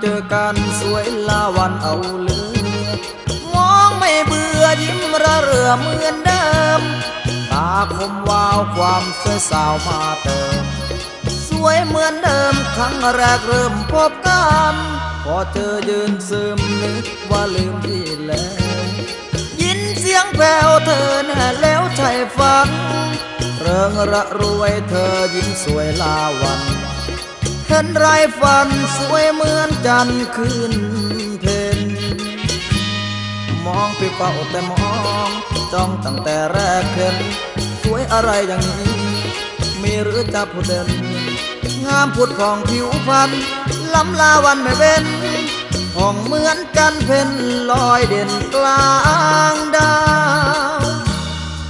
เจอกันสวยลาวันเอาเลือมองไม่เบื่อยิ้มระเรือเหมือนเดิม ตาคมวาวความสวยสาวมาเติม สวยเหมือนเดิมครั้งแรกเริ่มพบกันพอเธอยืนซึมนึกว่าลืมที่แล้วยินเสียงแผ่วเธอแน่แล้วใช่ฝันเริงระรวยเธอยิ้มสวยลาวัน เห็นไรฝันสวยเหมือนจันทร์ขึ้นเพนมองไปเฝ้าแต่มองจ้องตั้งแต่แรกเห็นสวยอะไรอย่างนี้ มีหรือจะผู้เด่นงามผุดผ่องผิวพรรณล้ำลาวันไม่เว้นผ่องเหมือนจันเพ็ญลอยเด่นกลางดาว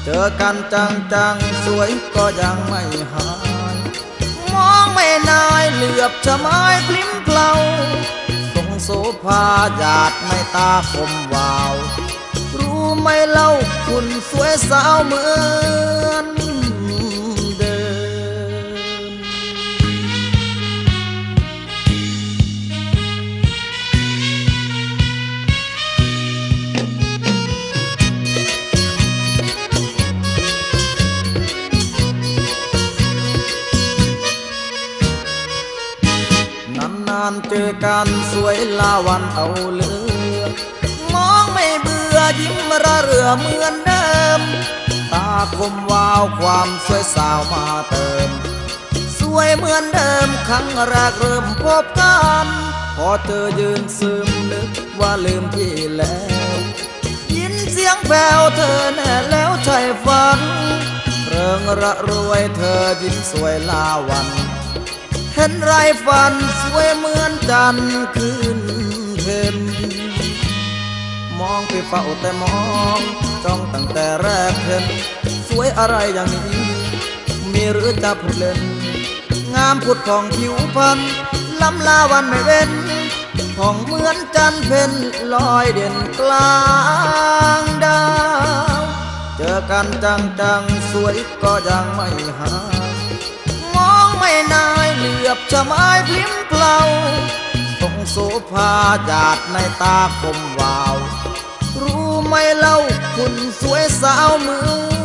เจอกันจังจังๆสวยก็ยังไม่หาย มองไม่นายเลื อบจะไม้พลิ้มเปล่าทรงโสภาหยาดในตาคมวาว รู้ไหมเล่าคุณสวยสาวเหมือนานเจอกันสวยลาวันเอาเหลือมองไม่เบื่อยิ้มระเรือเหมือนเดิม ตาคมวาวความสวยสาวมาเติม สวยเหมือนเดิมครั้งแรกเริ่มพบกัน พอเธอยืนซึมนึกว่าลืมที่แล้ว ยินเสียงแผ่วเธอแน่แล้วใช่ฝันเริงระรวยเธอยิ้มสวยลาวัน เห็นไรฝันสวยเหมือนจันทร์ขึ้นเพ็ญมองไปเฝ้าแต่มองจ้องตั้งแต่แรกเห็น สวยอะไรอย่างนี้ มีหรือจะพูดเล่น งามผุดผ่องผิวพรรณล้ำลาวันไม่เว้นผ่องเหมือนจันทร์เพ็ญลอยเด่นกลางดาว เจอกันจังๆสวยก็ยังไม่หายายเหลือบชะไม้พลิ้มเปล่าทรงโสภาจาดในตาคมวาว รู้ไหมเล่าคุณสวยสาวเมือ